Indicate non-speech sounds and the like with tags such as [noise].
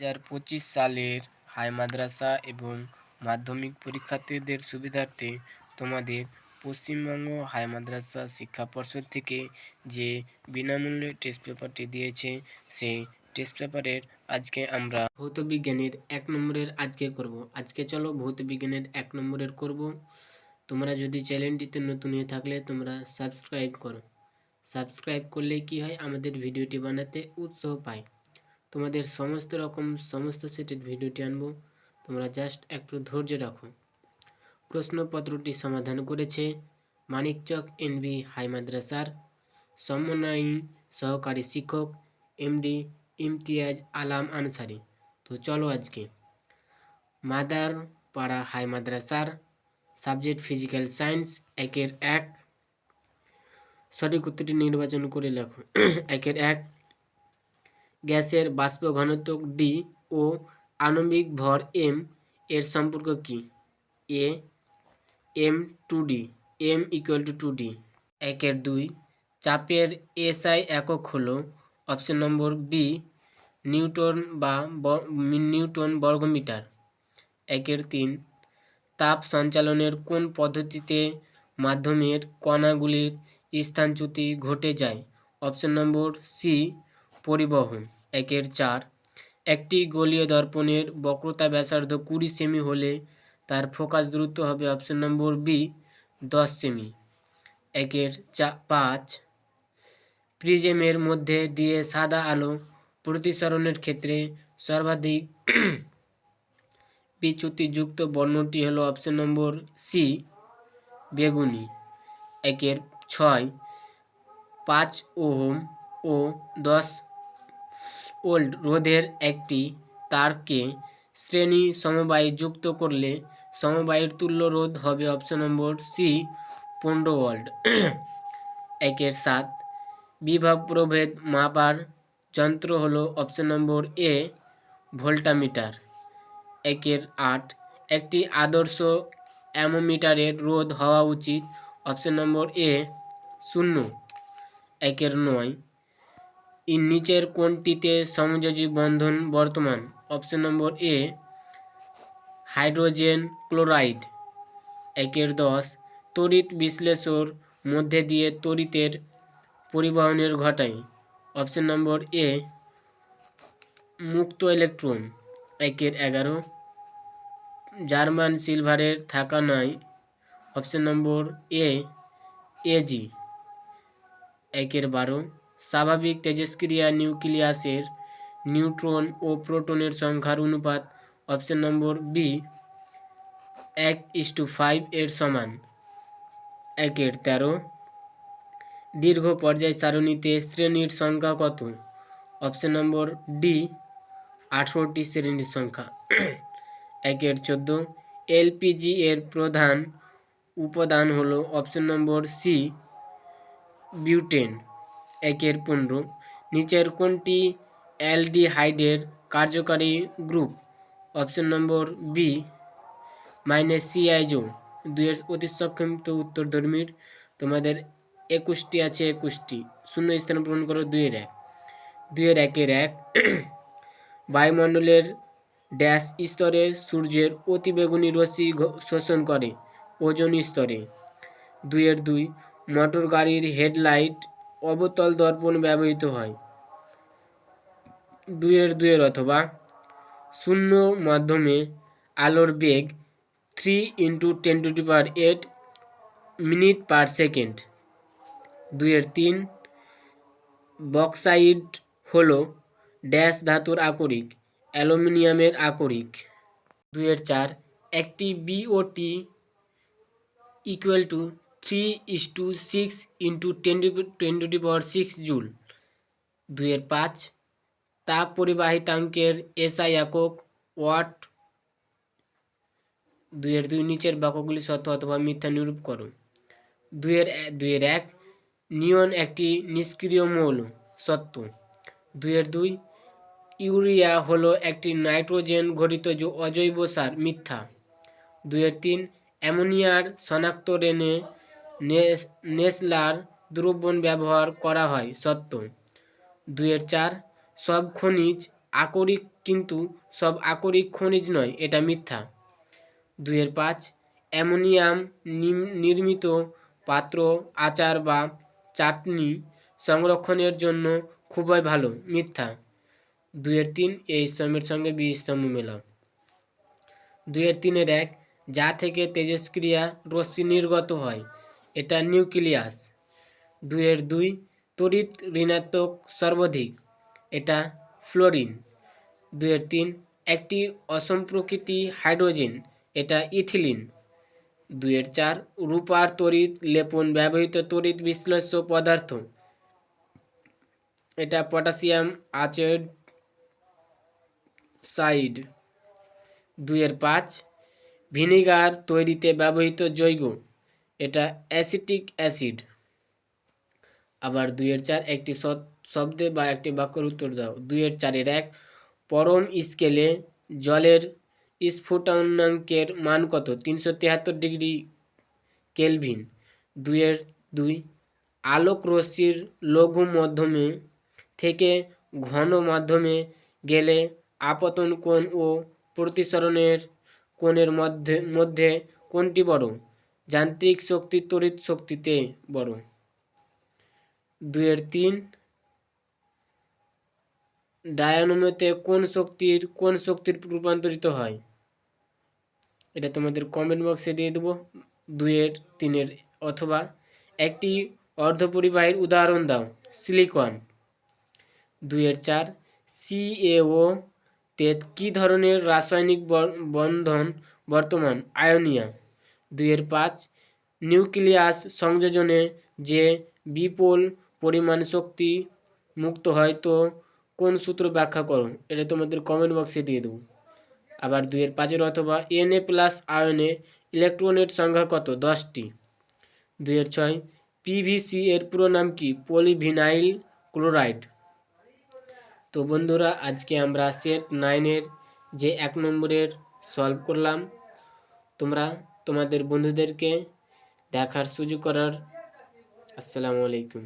হাজার পঁচিশ সালের হাই মাদ্রাসা এবং মাধ্যমিক পরীক্ষার্থীদের সুবিধার্থে তোমাদের পশ্চিমবঙ্গ হাই মাদ্রাসা শিক্ষা পর্ষদ থেকে যে বিনামূল্যে টেস্ট পেপারটি দিয়েছে, সেই টেস্ট পেপারের আজকে আমরা ভৌত বিজ্ঞানের এক নম্বরের আজকে করব। আজকে চলো ভৌত বিজ্ঞানের এক নম্বরের করব। তোমরা যদি চ্যানেলটিতে নতুন হয়ে থাকলে তোমরা সাবস্ক্রাইব করো। সাবস্ক্রাইব করলে কি হয়? আমাদের ভিডিওটি বানাতে উৎসাহ পায়। তোমাদের সমস্ত রকম সমস্ত সেটের ভিডিওটি আনব। তোমরা জাস্ট একটু ধৈর্য রাখো। প্রশ্নপত্রটি সমাধান করেছে মানিকচক এনবি হাই মাদ্রাসার সমন্বয়ী সহকারী শিক্ষক এমডি ইমতিয়াজ আলাম আনসারি। তো চলো আজকে। মাদার পাড়া হাই মাদ্রাসার সাবজেক্ট ফিজিক্যাল সায়েন্স একের এক সঠিক উত্তরটি নির্বাচন করে লেখো। একের এক গ্যাসের বাষ্প ঘনত্ব ডি ও আণবিক ভর এম এর সম্পর্ক কি? A, M two D, M equal to two D. একের দুই, চাপের এসআই একক হলো অপশন নম্বর বি, নিউটন বা, নিউটন বর্গমিটার। একের তিন, তাপ সঞ্চালনের কোন পদ্ধতিতে মাধ্যমের কণাগুলির স্থানচ্যুতি ঘটে যায়? অপশন নম্বর সি, পরিবহন। একের চার। একটি গোলীয় দর্পণের বক্রতা ব্যাসার্ধ কুড়ি সেমি হলে তার ফোকাস দূরত্ব হবে অপশন নম্বর বি, দশ সেমি। একের চা, পাঁচ। প্রিজমের মধ্যে দিয়ে সাদা আলো প্রতিসরণের ক্ষেত্রে সর্বাধিক বিচ্যুতিযুক্ত বর্ণটি হলো অপশন নম্বর সি, বেগুনি। একের ছয়, পাঁচ ওহম ও দশ ওল্ড রোধের একটি তারকে শ্রেণি সমবায়ে যুক্ত করলে সমবায়ের তুল্য রোধ হবে অপশন নম্বর সি পনেরো ওয়াল্ট একের সাত বিভব প্রভেদ মাপার যন্ত্র হলো অপশন নম্বর এ ভোল্টামিটার। একের আট, একটি আদর্শ অ্যামোমিটারের রোধ হওয়া উচিত অপশন নম্বর এ শূন্য। একের নয় নিচের কোনটিতে সমযোজী বন্ধন বর্তমান। Option number A, hydrogen chloride. একের দশ, তড়িৎ বিশ্লেষর মধ্যে দিয়ে তড়িতের পরিবহনের ঘটায় অপশন নম্বর এ, মুক্ত ইলেকট্রন। একের এগারো, জার্মান সিলভারের থাকা নয় অপশন নম্বর এ এজি একের বারো স্বাভাবিক তেজস্ক্রিয়া নিউক্লিয়াসের নিউট্রন ও প্রোটনের সংখ্যার অনুপাত অপশন নম্বর বি এক ইস টু ফাইভ এর সমান। একের তেরো। দীর্ঘ পর্যায় সারণীতে শ্রেণির সংখ্যা কত? অপশন নম্বর ডি আঠেরোটি শ্রেণির সংখ্যা। একের চোদ্দ। এলপিজি এর প্রধান উপাদান হলো অপশন নম্বর সি বিউটেন। একের পনেরো। নিচের কোনটি অ্যালডিহাইডের কার্যকারী group? Option number B minus সিআইজো অতি সংক্ষিপ্ত উত্তর ধর্মীর, তোমাদের একুশটি আছে একুশটি। শূন্য স্থান পূরণ করো, দুইয়ের এক। দুইয়ের একের এক। [clears throat] বায়ুমণ্ডলের ড্যাশ স্তরে সূর্যের অতিবেগুনি রশ্মি ঘ- শোষণ করে, ওজোন স্তরে। দুইয়ের দুই, মোটর গাড়ির হেডলাইট অবতল দর্পণ ব্যবহৃত হয়। দুইয়ের দুইয়ের অথবা শূন্য মাধ্যমে আলোর বেগ three into ten to the power eight minute per second দুইয়ের তিন, বক্সাইড হলো ড্যাশ ধাতুর আকরিক, অ্যালুমিনিয়ামের আকরিক। দুইয়ের চার, একটি BOT equal to three is two six into ten ten to the power six joule দুইয়ের পাঁচ তাপ পরিবাহিতাঙ্কের এসআই একক ওয়াট, দুইয়ের দুই নিচের বাক্যগুলি সত্য অথবা মিথ্যা নিরূপ করো। দুইয়ের দুইয়ের এক, নিয়ন একটি নিষ্ক্রিয় মৌল, সত্য। দুইয়ের দুই, ইউরিয়া হলো একটি নাইট্রোজেন ঘটিত অজৈব সার, মিথ্যা। দুইয়ের তিন, অ্যামোনিয়ার শনাক্তরেণে নেসলার দ্রবণ ব্যবহার করা হয়, সত্য। দুইয়ের চার, সব খনিজ আকরিক কিন্তু সব আকরিক খনিজ নয়, এটা মিথ্যা। দুইয়ের পাঁচ, অ্যামোনিয়াম নির্মিত পাত্র, আচার বা চাটনি সংরক্ষণের জন্য খুবই ভালো, মিথ্যা। দুইয়ের তিন, এই স্তম্ভের সঙ্গে বি স্তম্ভ মেলাও। দুইয়ের তিনের এক, যা থেকে তেজস্ক্রিয়া রশ্মি নির্গত হয় এটা নিউক্লিয়াস। দুইয়ের দুই তড়িৎ ঋণাত্মক সর্বাধিক। এটা ফ্লোরিন। দুইয়ের তিন একটি অসম্প্রকৃতি হাইড্রোজেন। এটা ইথিলিন। দুইয়ের চার রূপার তড়িৎ লেপন ব্যবহৃত তড়িৎ বিশ্লেষ্য পদার্থ। এটা পটাশিয়াম আচেড সাইড। দুইয়ের পাঁচ ভিনেগার তৈরিতে ব্যবহৃত জৈব। এটা অ্যাসিটিক অ্যাসিড। আবার দুইয়ের চার একটি শব্দে বা একটি বাক্যের উত্তর দাও। দুইয়ের চারের এক, পরম স্কেলে জলের স্ফুটনাঙ্কের মান কত? তিনশো তিয়াত্তর ডিগ্রি কেলভিন। দুইয়ের দুই, আলোক রশ্মির লঘু মাধ্যমে থেকে ঘন মাধ্যমে গেলে আপতন কোণ ও প্রতিসরণের কোণের মধ্যে মধ্যে কোনটি বড়। যান্ত্রিক শক্তি তড়িৎ শক্তিতে বড়। দুইয়ের তিন, ডায়নামোতে কোন শক্তির কোন শক্তির রূপান্তরিত হয়? এটা তোমাদের কমেন্ট বক্সে দিয়ে দেবো। দুইয়ের, তিনের অথবা একটি অর্ধপরিবাহীর উদাহরণ দাও সিলিকন দুইয়ের চার সিএও তে কী ধরনের রাসায়নিক বন্ধন বর্তমান? আয়নিয়া। দুইয়ের পাঁচ, নিউক্লিয়াস সংযোজনে যে বিপুল পরিমাণ শক্তি মুক্ত হয় তো কোন সূত্র ব্যাখ্যা করো? এটা তোমাদের কমেন্ট বক্সে দিয়ে দেবো। আবার দুইয়ের পাঁচের অথবা এন এ প্লাস আয়নে ইলেকট্রনের সংখ্যা কত? দশটি। দুইয়ের ছয় পিভিসি এর পুরো নাম কি? Polyvinyl chloride. তো বন্ধুরা, আজকে আমরা সেট নাইনের যে এক নম্বরের সলভ করলাম। তোমরা তোমাদের বন্ধুদেরকে দেখার সুযোগ করার। আসসালামু আলাইকুম।